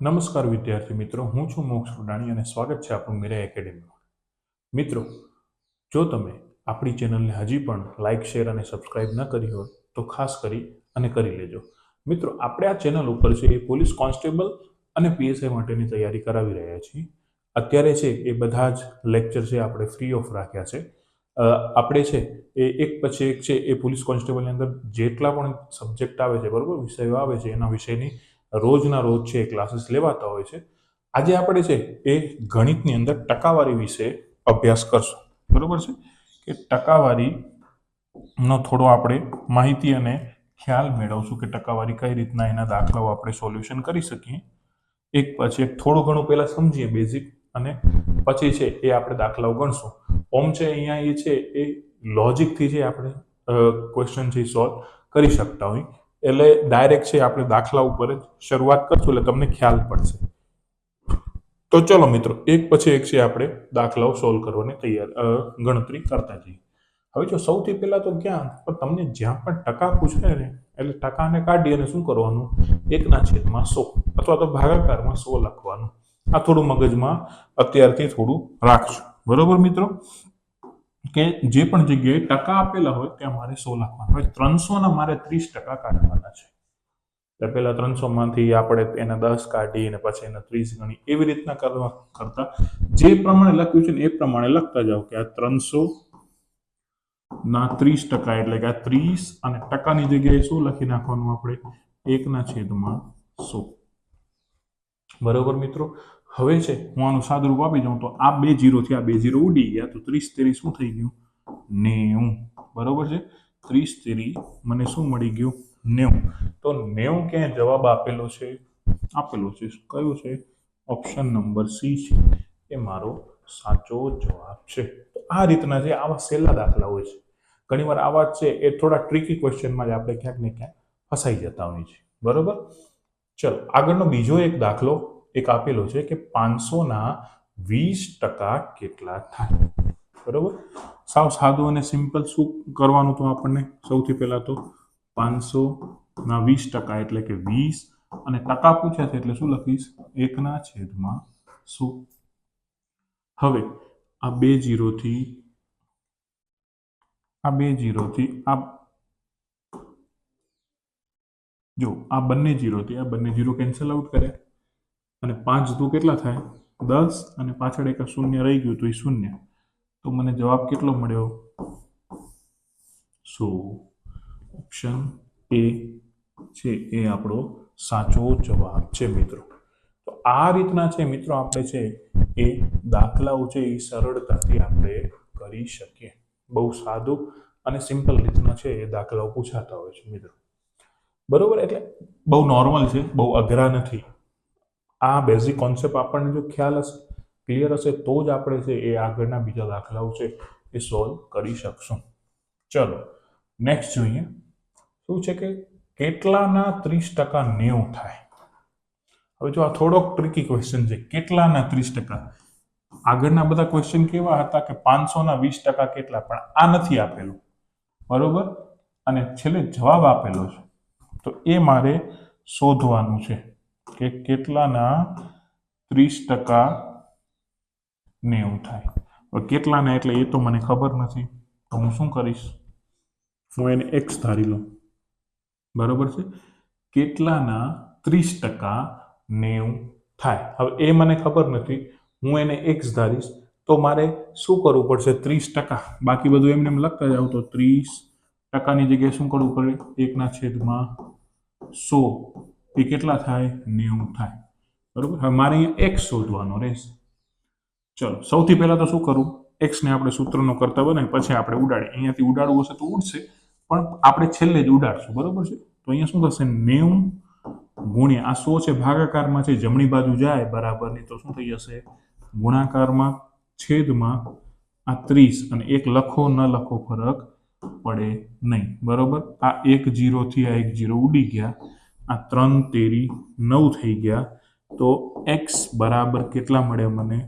નમસ્કાર વિદ્યાર્થી મિત્રો, હું છું મોક્ષ રૂડાણી અને સ્વાગત છે આપણું મીરા એકેડેમીમાં. મિત્રો, જો તમે આપણી ચેનલને હજી પણ લાઇક શેર અને સબસ્ક્રાઇબ ન કરી હોય, તો ખાસ કરી અને કરી લેજો. મિત્રો, આપણે આ ચેનલ ઉપર છે એ પોલીસ કોન્સ્ટેબલ અને પીએસઆઈ માટેની તૈયારી કરાવી રહ્યા છીએ, અત્યારે છે એ બધા જ લેક્ચર છે આપણે ફ્રી ઓફ રાખ્યા છે. આપણે છે એ એક પછી એક છે એ પોલીસ કોન્સ્ટેબલની અંદર જેટલા પણ સબ્જેક્ટ આવે છે, બરાબર, વિષયો આવે છે, એના વિષયની રોજના રોજ છે ક્લાસીસ લેવાતા હોય છે. આજે આપણે છે એ ગણિતની અંદર ટકાવારી વિશે અભ્યાસ કરશું. બરાબર છે? કે ટકાવારીનો થોડો આપણે માહિતી અને ખ્યાલ મેળવશું કે ટકાવારી કઈ રીતના એના દાખલાઓ આપણે સોલ્યુશન કરી શકીએ. એક પછી એક થોડું ઘણું પહેલાં સમજીએ બેઝિક અને પછી છે એ આપણે દાખલાઓ ગણશું. ઓમ છે અહીંયા એ છે એ લોજિકથી જે આપણે ક્વેશ્ચન છે સોલ્વ કરી શકતા હોય. એટલે ડાયરેક્ટ છે, આપણે દાખલા ઉપર જ શરૂઆત કરશું, એટલે તમને ખ્યાલ પડશે. તો ચલો મિત્રો, એક પછી એક છે આપણે દાખલાઓ સોલ્વ કરવાની તૈયાર ગણતરી કરતા જઈએ. હવે જો સૌથી પહેલાં તો ક્યાં, પણ તમને જ્યાં પણ ટકા પૂછે ને, એટલે ટકાને કાઢી અને શું કરવાનું? એકના છેદમાં સો, અથવા તો ભાગાકારમાં સો લખવાનું. આ થોડું મગજમાં અત્યારથી થોડું રાખજો. બરોબર મિત્રો? કે જે પણ જગ્યાએ ટકા આપેલા હોય ત્યાં મારે સો લખવાના હોય. ત્રણસોના મારે ત્રીસ ટકા કાઢવાના છે. એટલે પહેલાં ત્રણસોમાંથી આપણે એને દસ કાઢી અને પછી એને ત્રીસ ગણી એવી રીતના કરવા કરતા. જે પ્રમાણે લખ્યું છે ને એ પ્રમાણે લખતા જાઓ કે આ ત્રણસો ના ત્રીસ ટકા એટલે કે આ ત્રીસ અને ટકાની જગ્યાએ શું લખી નાખવાનું આપણે? એકના છેદમાં સો. બરોબર મિત્રો? હવે છે, હું આનું સાદુરૂપ આપી જાઉં તો આ બે જીરોથી આ બે જીરો ઉડી ગયા, તો ત્રીસ તેરી શું થઈ ગયું? નેવું. બરાબર છે? ત્રીસ તેરી મને શું મળી ગયું? નેવું. તો નેવું ક્યાંય જવાબ આપેલો છે? આપેલો છે, કયો છે? ઓપ્શન નંબર સી છે. એ મારો સાચો જવાબ છે. તો આ રીતના છે આવા સહેલા દાખલા હોય છે, ઘણીવાર આવા જ છે, એ થોડા ટ્રિકી ક્વેશ્ચનમાં જ આપણે ક્યાંક ને ક્યાંક ફસાઈ જતા હોઈએ છીએ. બરાબર? ચલો, આગળનો બીજો એક દાખલો એક આપેલો છે કે પાંચસોના વીસ ટકા કેટલા થાય. બરોબર? સાવ સાદું અને સિમ્પલ શું કરવાનું તો આપણને? સૌથી પહેલાં તો પાંચસો ના વીસ ટકા એટલે કે વીસ અને ટકા પૂછ્યા છે એટલે શું લખીશ? એકના છેદમાં શું હવે આ બે જીરોથી આ બે જીરોથી આ જો આ બંને જીરોથી આ બંને જીરો કેન્સલ આઉટ કર્યા. અને પાંચ દુ કેટલા થાય? દસ અને પાછળ એક શૂન્ય રહી ગયું, તો એ શૂન્ય. તો મને જવાબ કેટલો મળ્યો? સો. ઓપ્શન એ છે, એ આપણો સાચો જવાબ છે, મિત્રો. તો આ રીતના છે, મિત્રો, આપણે છે, એ દાખલાઓ છે, એ સરળતાથી આપણે કરી શકીએ. બહુ સાદું અને સિમ્પલ રીતના છે, એ દાખલાઓ પૂછાતા હોય છે, મિત્રો. બરોબર? એટલે બહુ નોર્મલ છે, બહુ અઘરા નથી. આ બેઝિક કોન્સેપ્ટ આપણને જો ખ્યાલ હશે ક્લિયર હશે, તો જ આપણે છે એ આગળના બીજા દાખલાઓ છે એ સોલ્વ કરી શકશું. ચલો નેક્સ્ટ જોઈએ. શું છે કે કેટલાના ત્રીસ ટકા નેવું થાય? હવે જો આ થોડોક ટ્રિકી ક્વેશ્ચન છે, કેટલાના ત્રીસ ટકા? આગળના બધા ક્વેશ્ચન કેવા હતા કે પાંચસોના વીસ ટકા કેટલા? પણ આ નથી આપેલું. બરોબર? અને છેલ્લે જવાબ આપેલો છે. તો એ મારે શોધવાનું છે. કે કેટલાના ત્રીસ ટકા નેવું થાય. કેટલાના એટલે એ તો મને ખબર નથી. તો હું શું કરીશ? હું એને એક્સ ધારી લઉં. બરોબર છે? કેટલાના ત્રીસ ટકા નેવું થાય. હવે એ મને ખબર નથી. હું એને એક્સ ધારીશ. તો મારે શું કરવું પડશે? ત્રીસ ટકા. બાકી બધું એમને એમ લખતા જાવ તો ત્રીસ ટકાની જગ્યાએ શું કરવું પડે? એકના છેદમાં સો. એ કેટલા થાય? નેવું થાય. બરાબર? હવે મારે અહીંયા એક્સ શોધવાનો રહેશે. ચલો, સૌથી પહેલા તો શું કરું? એક્સને આપણે સૂત્રનો કરતા બનાવી પછી આપણે ઉડાડીએ. અહીંયાથી ઉડાડવું હશે તો ઉડશે, પણ આપણે છેલ્લે જ ઉડાડશું. બરાબર છે? તો અહીંયા શું થશે? નેવું ગુણ્યા, આ સો છે ભાગાકારમાં છે, જમણી બાજુ જાય, બરાબરની તો શું થઈ જશે? ગુણાકારમાં છેદમાં આ ત્રીસ, અને એક લખો, ન લખો ફરક પડે નહીં. બરોબર? આ એક જીરોથી આ એક જીરો ઉડી ગયા. આ ત્રણ તેરી નવ થઈ ગયા, તો એક્સ બરાબર કેટલા મળ્યા મને?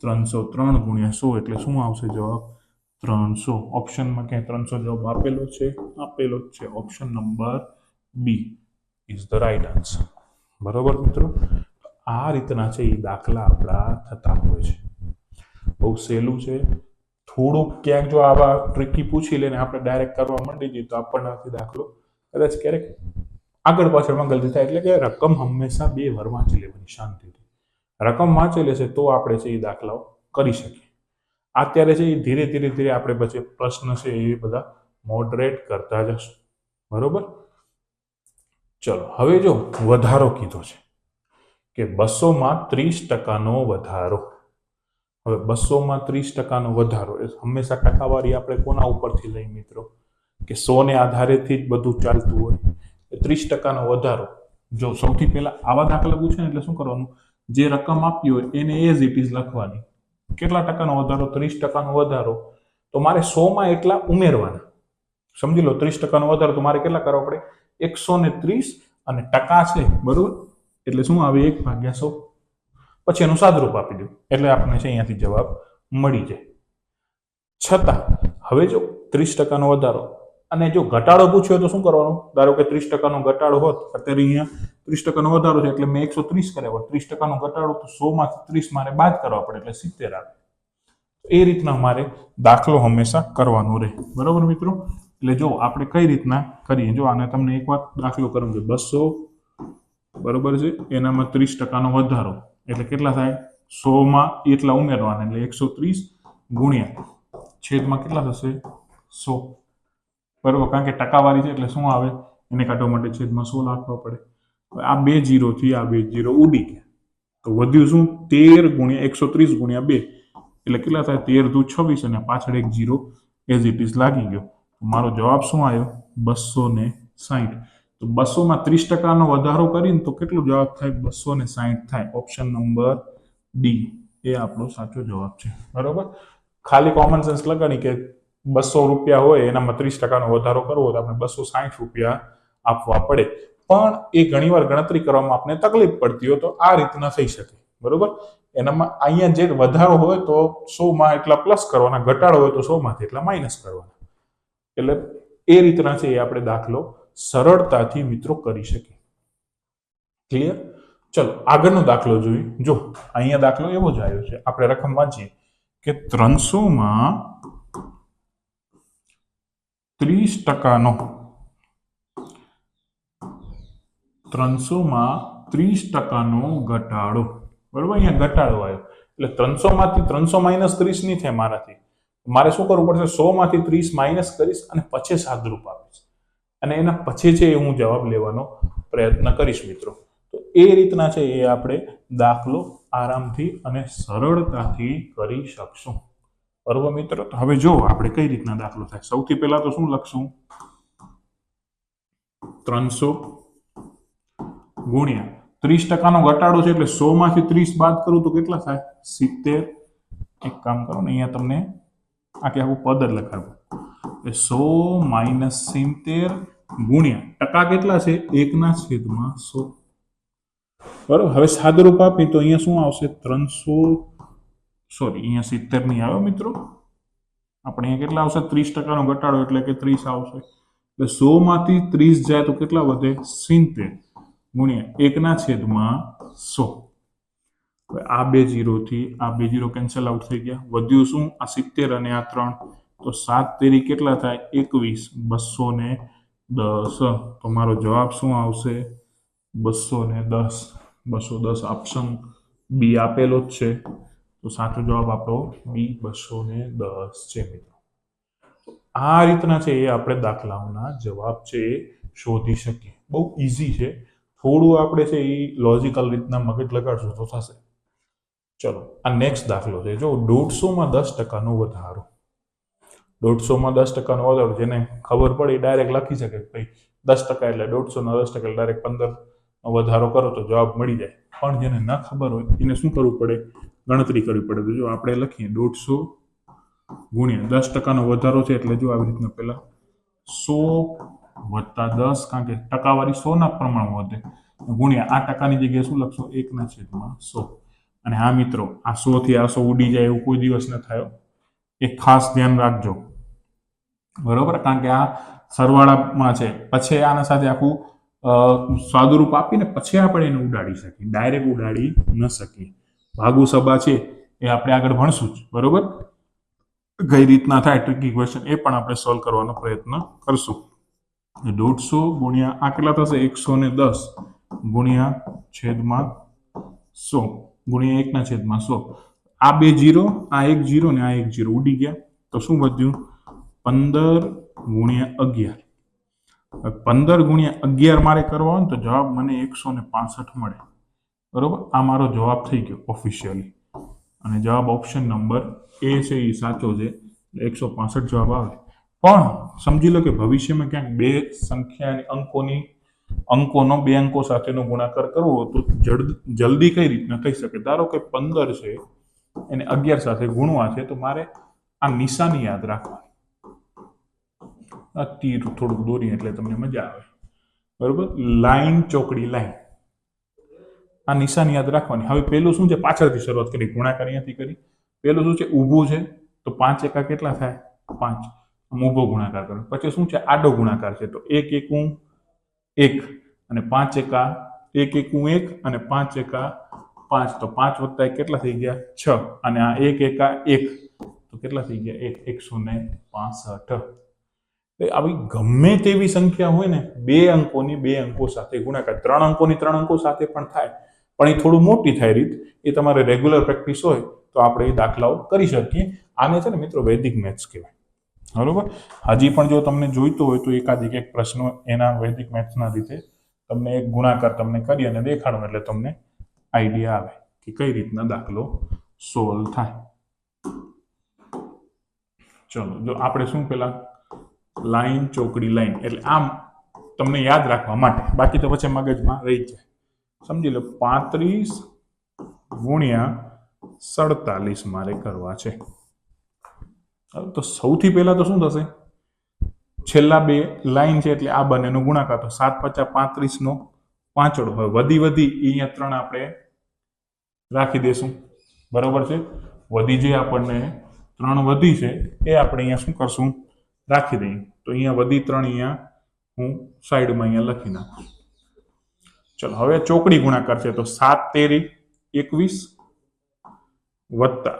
ત્રણસો ત્રણ ગુણ્યા સો, એટલે શું આવશે જવાબ? ત્રણસો. ઓપ્શનમાં ક્યાંય ત્રણસો જવાબ આપેલો છે? આપેલો જ છે option number B is the right answer બરાબર મિત્રો? આ રીતના છે એ દાખલા આપણા થતા હોય છે. બહુ સહેલું છે. થોડુંક ક્યાંક જો આવા ટ્રીકી પૂછી લઈને આપણે ડાયરેક્ટ કરવા માંડી જઈએ તો આપણને દાખલો કદાચ ક્યારેક આગળ પાછળમાં ગલતી થાય એટલે કે રકમ હંમેશા બે વર વાંચી લેવાની શાંતિથી રકમ વાંચી લેશે તો આપણે છે એ દાખલાઓ કરી શકીએ. અત્યારે છે એ ધીરે ધીરે ધીરે આપણે પછી પ્રશ્ન છે એ બધા મોડરેટ કરતા જશું. બરોબર? ચલો, હવે જો વધારો કીધો છે કે બસોમાં ત્રીસ ટકાનો વધારો. હવે બસોમાં ત્રીસ ટકાનો વધારો એ હંમેશા ટકાવારી આપણે કોના ઉપરથી લઈ મિત્રો? કે સોને આધારેથી જ બધું ચાલતું હોય? ત્રીસ ટકાનો વધારો. જો સૌથી પહેલા આવા દાખલા ને એટલે શું કરવાનું? જે રકમ આપી હોય એને એઝ ઇટ ઇઝ લખવાની. કેટલા ટકાનો વધારો? ત્રીસ ટકાનો વધારો. તો મારે સોમાં એટલા ઉમેરવાના. સમજી લો, ત્રીસ ટકાનો વધારો તો મારે કેટલા કરવા પડે? એકસો ને ત્રીસ અને ટકા છે, બરોબર? એટલે શું આવે? એક ભાગ્યા સો. પછી એનું સાદરૂપ આપી દઉં. એટલે આપણને છે અહીંયાથી જવાબ મળી જાય. છતાં, હવે જો ત્રીસ ટકાનો વધારો અને જો ઘટાડો પૂછ્યો તો શું કરવાનું? ધારો કે ત્રીસ ટકાનો ઘટાડો હોત, અત્યારે અહીંયા ત્રીસ ટકાનો વધારો છે, એટલે મેં એકસો ત્રીસ કર્યા પણ ત્રીસ ટકાનો ઘટાડો તો સો માંથી ત્રીસ મારે બાદ કરવા પડે, એટલે સિત્તેર આવે. એ રીતના મારે દાખલો હંમેશા કરવાનો રહે. બરોબર મિત્રો? એટલે જો આપણે કઈ રીતના કરીએ? જો આને તમને એક વાત દાખલો કરવો છે. બસો, બરોબર છે? એનામાં ત્રીસ ટકાનો વધારો. એટલે કેટલા થાય? સોમાં એટલા ઉમેરવાના, એટલે એકસો ત્રીસ ગુણ્યા. છેદમાં કેટલા થશે? સો. બરોબર, કારણ કે ટકાવારી છે એટલે શું આવે? એને કાઢવા માટે છેદમાં સો આપવા પડે. આ બે જીરોથી આ બે જીરો ઉડી ગયા. તો વધ્યું શું? તેર ગુણ્યા એકસો ત્રીસ ગુણ્યા બે. એટલે કેટલા થાય? તેર દુ છવ્વીસ અને પાછળ એક જીરો એઝ ઇટ ઇઝ લાગી ગયો. મારો જવાબ શું આવ્યો? બસો ને સાહીઠ તો બસોમાં ત્રીસ ટકાનો વધારો કરીને તો કેટલો જવાબ થાય? બસો ને સાહીઠ થાય. Option number D. એ આપણો સાચો જવાબ છે. બરોબર? ખાલી કોમન સેન્સ લગાડી કે બસો રૂપિયા હોય, એનામાં ત્રીસ ટકાનો વધારો કરવો તો આપણે બસો સાહીઠ રૂપિયા આપવા પડે. પણ એ ઘણીવાર ગણતરી કરવામાં આપણે તકલીફ પડતી હોય તો આ રીતના થઈ શકે. બરોબર? એનામાં અહીંયા જે વધારો હોય તો સોમાં એટલા પ્લસ કરવાના, ઘટાડો હોય તો સોમાંથી એટલા માઇનસ કરવાના. એટલે એ રીતના છે એ આપણે દાખલો સરળતાથી મિત્રો કરી શકીએ. ક્લિયર ચલો, આગળનો દાખલો જોઈએ. જો, અહીંયા દાખલો એવો જ આવ્યો છે. આપણે રકમ વાંચીએ કે ત્રણસોમાં ત્રીસ ટકાનો. ત્રણસોમાં ત્રીસ ટકાનો ઘટાડો. બરોબર? અહીંયા ઘટાડો આવ્યો. એટલે ત્રણસોમાંથી ત્રણસો માઇનસ ત્રીસ નહીં થાય મારાથી. મારે શું કરવું પડશે? સોમાંથી ત્રીસ માઇનસ કરીશ અને પછી સાદરૂપ આપીશ. અને એના પછી છે એ હું જવાબ લેવાનો પ્રયત્ન કરીશ મિત્રો. તો એ રીતના છે એ આપણે દાખલો આરામથી અને સરળતાથી કરી શકશું. બરોબર મિત્રો હવે જો આપણે કઈ રીતના દાખલો થાય? સૌથી પહેલા તો શું લખશું? ત્રણસો ગુણ્યા. ત્રીસ ટકાનો ઘટાડો છે એટલે સો માંથી ત્રીસ બાદ કરું તો કેટલા થાય? સિત્તેર. એક કામ કરો ને, અહીંયા તમને આખે આખું પદ જ એટલે સો માઇનસ સિત્તેર ગુણ્યા. ટકા કેટલા છે? એકના છેદમાં સો. બરોબર? હવે સાદરૂપ આપી તો અહીંયા શું આવશે? ત્રણસો સોરી અહીંયા સિત્તેર નહીં આવે મિત્રો. આપણે અહીંયા કેટલા આવશે? ત્રીસ ટકાનો ઘટાડો એટલે કે ત્રીસ આવશે. એટલે સો માંથી ત્રીસ જાય તો કેટલા વધે? સિત્તેર. ગુણ્યા એકના છેદમાં સો. આ બે જીરોથી આ બે જીરો કેન્સલ આઉટ થઈ ગયા. વધ્યું શું? આ સિત્તેર અને આ ત્રણ. તો સાત તેરી કેટલા થાય? એકવીસ. બસો ને દસ. તો મારો જવાબ શું આવશે? બસો ને દસ. બસો દસ ઓપ્શન બી આપેલો જ છે. તો સાચો જવાબ આપણો બી બસો ને દસ છે મિત્રો. આ રીતના છે એ આપણે દાખલાઓના જવાબ છે એ શોધી શકીએ. બહુ ઇઝી છે. થોડું આપણે છે એ લોજિકલ રીતના મગજ લગાડશું તો થશે. ચલો, આ નેક્સ્ટ દાખલો છે. જો દોઢસોમાં દસ ટકાનો વધારો. દોઢસોમાં દસ ટકાનો વધારો જેને ખબર પડે એ ડાયરેક્ટ લખી શકે ભાઈ દસ ટકા એટલે દોઢસોના દસ ટકા ડાયરેક્ટ પંદર વધારો કરો તો જવાબ મળી જાય. પણ જેને ન ખબર હોય એને શું કરવું પડે? ગણતરી કરવી પડે. તો જો આપણે લખીએ દોઢસો ગુણ્યા દસ ટકાનો વધારો છે એટલે જો આવી રીતના પહેલાં સો વત્તા દસ, કારણ કે ટકાવારી સોના પ્રમાણમાં વધે ગુણ્યા આ ટકાની જગ્યાએ શું લખશો? એકના છેદમાં સો. અને હા મિત્રો, આ સોથી આ સો ઉડી જાય એવું કોઈ દિવસ ન થયો એ ખાસ ધ્યાન રાખજો. બરોબર? કારણ કે આ સરવાળામાં છે. પછી આના સાથે આખું સ્વાદુરૂપ આપીને પછી આપણે એને ઉડાડી શકીએ. ડાયરેક્ટ ઉડાડી ન શકીએ. ભાગુ સભા છે એ આપણે આગળ ભણશું જ, બરોબર? કઈ રીતના થાય ટ્રિકી ક્વેશ્ચન એ પણ આપણે સોલ્વ કરવાનો પ્રયત્ન કરશું. દોઢસો ગુણ્યા, આ કેટલા થશે? એકસો ને દસ ગુણ્યા છેદમાં સો, ગુણ્યા એકના છેદમાં સો. આ બે જીરો, આ એક જીરો ને આ એક જીરો ઉડી ગયા. તો શું વધ્યું? પંદર ગુણ્યા અગિયાર. પંદર ગુણ્યા અગિયાર મારે કરવા હોય ને તો જવાબ મને એકસો ને પાસઠ મળે. બરોબર? આ મારો જવાબ થઈ ગયો ઓફિશિયલી અને જવાબ ઓપ્શન નંબર એ છે, એ સાચો છે. એકસો પાસઠ જવાબ આવે. પણ સમજી લો કે ભવિષ્યમાં ક્યાંક બે સંખ્યાની અંકોની, અંકોનો બે અંકો સાથેનો ગુણાકાર કરવો તો જલ્દી કઈ રીતના થઈ શકે? ધારો કે પંદર છે, એને અગિયાર સાથે ગુણવા છે, તો મારે આ નિશાની યાદ રાખવાની. આ તીર થોડુંક દોરીએ એટલે તમને મજા આવે. બરોબર? લાઈન ચોકડી લાઈન. આ નિશાન યાદ રાખવાની. હવે પેલું શું છે? પાછળથી શરૂઆત કરી, ગુણાકાર અહીંયાથી કરી. પેલું શું છે? ઊભું છે. તો પાંચ એકા કેટલા થાય? પાંચ. આમ ઊભો ગુણાકાર કરો. પછી શું છે? આડો ગુણાકાર છે. તો એક એકું એક અને પાંચ એકા એક એકું એક અને પાંચ એકા પાંચ. તો પાંચ વત્તા એક કેટલા થઈ ગયા? છ. અને આ એક એકા એક. તો કેટલા થઈ ગયા? એક. એકસો ને પાસઠ. આવી ગમે તેવી સંખ્યા હોય ને, બે અંકોની બે અંકો સાથે ગુણાકાર. ત્રણ અંકોની ત્રણ અંકો સાથે પણ થાય. પણ એ થોડું મોટી થાય રીત, એ તમારે રેગ્યુલર પ્રેક્ટિસ હોય તો આપણે એ દાખલાઓ કરી શકીએ. આને છે ને મિત્રો વૈદિક મેથ્સ કહેવાય. બરોબર? હજી પણ જો તમને જોઈતો હોય તો એકાદ એક પ્રશ્નો એના વૈદિક મેથ્સના રીતે તમને એક ગુણાકાર તમને કરી અને દેખાડો એટલે તમને આઈડિયા આવે કે કઈ રીતના દાખલો સોલ્વ થાય. ચલો, જો આપણે શું પેલા લાઈન ચોકડી લાઈન એટલે આમ તમને યાદ રાખવા માટે. બાકી તો પછી મગજમાં રહી જાય. સમજી લો, પાંત્રીસ ગુણ્યા સડતાલીસ મારે કરવા છે. તો સૌથી પહેલા તો શું થશે? છેલ્લા બે લાઈન છે એટલે આ બંનેનો ગુણાકાર તો સાત પચાસ પાંત્રીસનો પાંચડો. હવે વધી વધી અહીંયા ત્રણ આપણે રાખી દેશું. બરોબર છે? વધી જે આપણને ત્રણ વધી છે, એ આપણે અહીંયા શું કરશું? રાખી દઈએ. તો અહીંયા વધી ત્રણ અહીંયા હું સાઈડમાં અહીંયા લખી નાખું. ચલો, હવે ચોકડી ગુણાકાર છે તો સાત, તેરી, એકવીસ વત્તા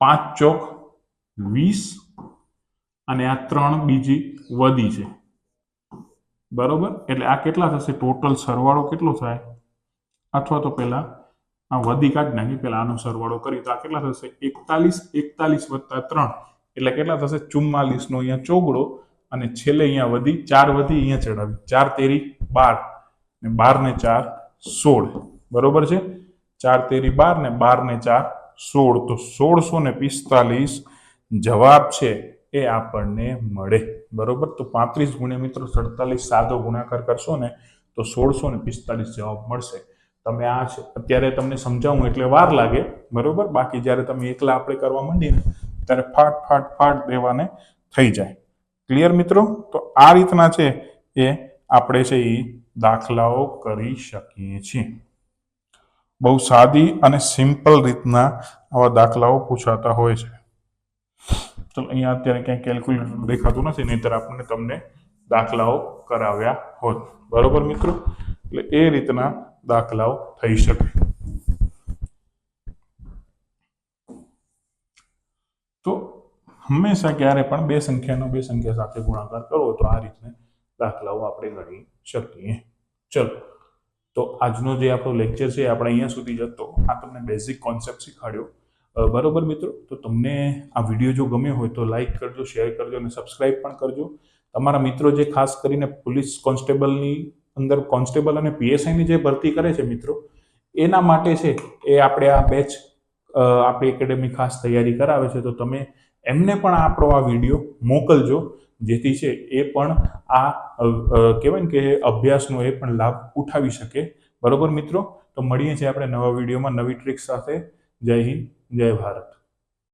પાંચ ચોક વીસ અને આ ત્રણ બીજી વધી છે. બરોબર? એટલે આ કેટલા થશે? ટોટલ સરવાળો કેટલો થાય? અથવા તો પહેલા આ વધી કાઢ નાખી પહેલા આનો સરવાળો કરી તો આ કેટલા થશે? એકતાલીસ એકતાલીસ વત્તા ત્રણ. એટલે કેટલા થશે? ચુમ્માલીસ નો અહીંયા ચોગડો અને છેલ્લે અહીંયા વધી, ચાર વધી અહીંયા ચડાવી. ચાર, તેરી, બાર. ને બાર ને ચાર સોળ. બરોબર છે? ચાર તેરી બાર ને બાર ને ચાર સોળ. તો સોળસો ને પિસ્તાલીસ જવાબ છે એ આપણને મળે. બરોબર? તો પાંત્રીસ ગુણ્યા મિત્રો સડતાલીસ સાદો ગુણાકાર કરશો ને, તો સોળસો ને પિસ્તાલીસ જવાબ મળશે. તમે આ છે અત્યારે તમને સમજાવું એટલે વાર લાગે. બરોબર? બાકી જ્યારે તમે એકલા આપણે કરવા માંડીએ ને, ત્યારે ફાટ ફાટ ફાટ દેવાને થઈ જાય. ક્લિયર મિત્રો? તો આ રીતના છે એ આપણે છે એ દાખલાઓ કરી શકીએ છીએ. બહુ સાદી અને સિમ્પલ રીતના આવા દાખલાઓ પૂછાતા હોય છે. તો અહીંયા અત્યારે ક્યાંય કેલ્ક્યુલેટર દેખાતું નથી નહીંતર આપણને તમને દાખલાઓ કરાવ્યા હોત. બરોબર મિત્રો? એટલે એ રીતના દાખલાઓ થઈ શકે. તો હંમેશા ક્યારે પણ બે સંખ્યાનો બે સંખ્યા સાથે ગુણાકાર કરવો તો આ રીતને દાખલાઓ આપણે ગણી શકીએ. ચલો. તો આજનો જે આપણો લેક્ચર છે આપણે અહીંયા સુધી જતો. આ તમને બેઝિક કોન્સેપ્ટ શીખવાડ્યો બરોબર મિત્રો? તો તમને આ વીડિયો જો ગમ્યો હોય તો લાઈક કરજો શેર કરજો અને સબસ્ક્રાઇબ પણ કરજો. તમારા મિત્રો જે ખાસ કરીને પોલીસ કોન્સ્ટેબલની અંદર કોન્સ્ટેબલ અને પીએસઆઈની જે ભરતી કરે છે મિત્રો, એના માટે છે એ આપણે આ બેચ આપણી એકેડેમી ખાસ તૈયારી કરાવે છે. તો તમે એમને પણ આપણો આ વીડિયો મોકલજો, જેથી છે એ પણ આ કહેવાય ને કે અભ્યાસનો એ પણ લાભ ઉઠાવી શકે. બરોબર મિત્રો? તો મળીએ છીએ આપણે નવા વિડીયોમાં નવી ટ્રીક સાથે. જય હિન્દ, જય ભારત.